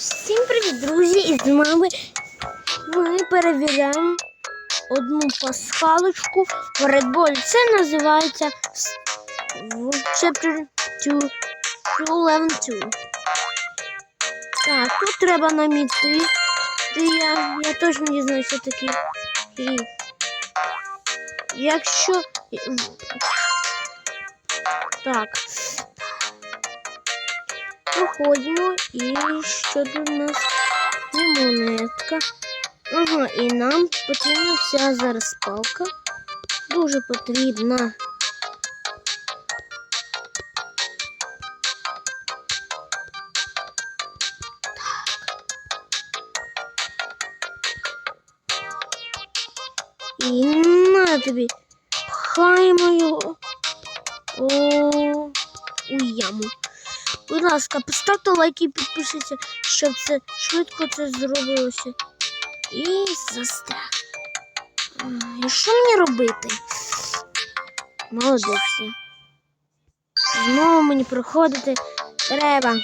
Всім привіт, друзі! І з вами ми перевіряємо одну пасхалочку в Red Bull. Це називається Chapter 2 Level 2. Так, тут треба наміти. Я, я точно не знаю, що таке. Якщо. Так. Проходимо і що тут у нас є монетка. Ага, і нам потрібна ця зараз палка. Дуже потрібна. І на тобі. Пхаємо його о, у яму. Будь ласка, поставте лайк і підпишіться, щоб це швидко це зробилося. І застряг. І що мені робити? Молодець. Знову мені проходити треба.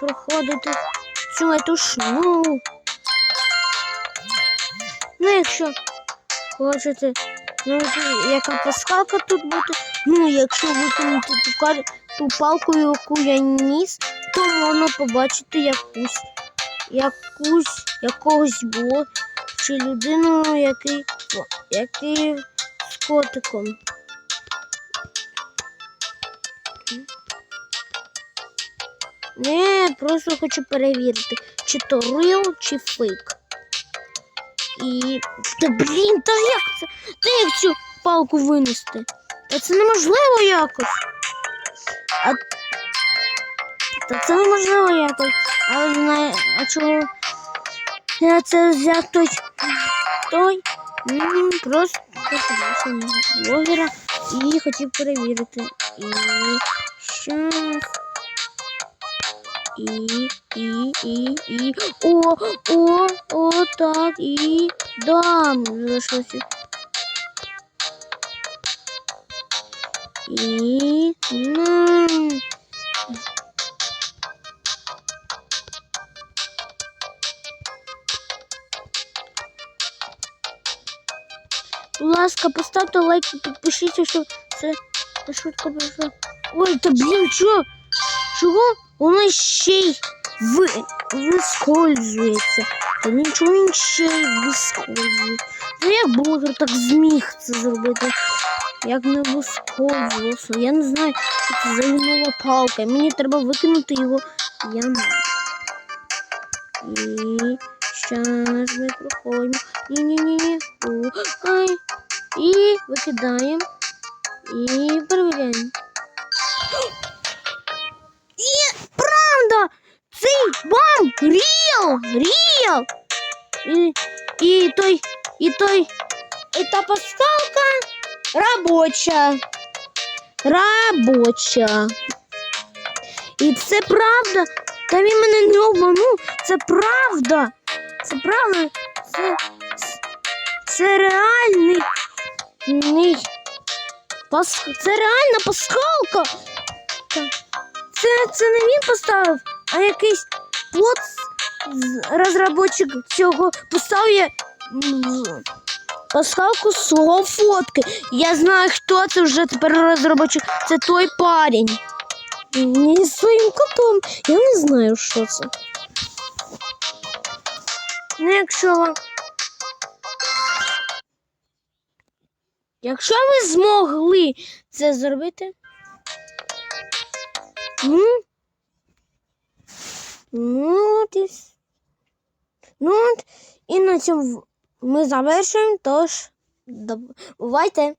Проходити цю метушну. Ну, якщо хочете, ну, яка пасхалка тут буде, ну, якщо викинути ту, ту палку, яку я ніс, то можна побачити якусь, якусь, якогось бо чи людину, який, який з котиком. Не, просто хочу перевірити, чи то real, чи фейк. І. Та блін, та як це? Та як цю палку винести? Та це неможливо якось. А... Та це неможливо якось. Але знає, а чого я це взяв той. той? Просто блогера і хотів перевірити. І щас. І, і, і, і. О, о, о, так, і дам. Залишилося. І нам. Будь ласка, поставте лайк і підпишіться, щоб це це швидко пройшло. Ой, та блін, що? Чого? Воно ще й ви... вискользується. Та нічого він ще й вискользує. Ну як блогер так зміг це зробити? Як не вискользувався? Я не знаю, що це за нова палка. Мені треба викинути його яму. І зараз ми проходимо. Ні-ні-ні. Ай. І викидаємо. Ріал! Ріал! І, і той, і той, і та пасхалка робоча. Робоча. І це правда. Та він мене не обманув. Це правда. Це правда. Це, це реальний. ний Пас... Це реальна пасхалка. Це, це не він поставив, а якийсь плот розробочик цього поставив пасхалку свого фотки. Я знаю, хто це вже тепер розробочик. Це той парень. Не своїм котом. Я не знаю, що це. Ну, якщо. Якщо ви змогли це зробити. Ну, ну, от ну, от, і на цьому ми завершуємо, тож, бувайте.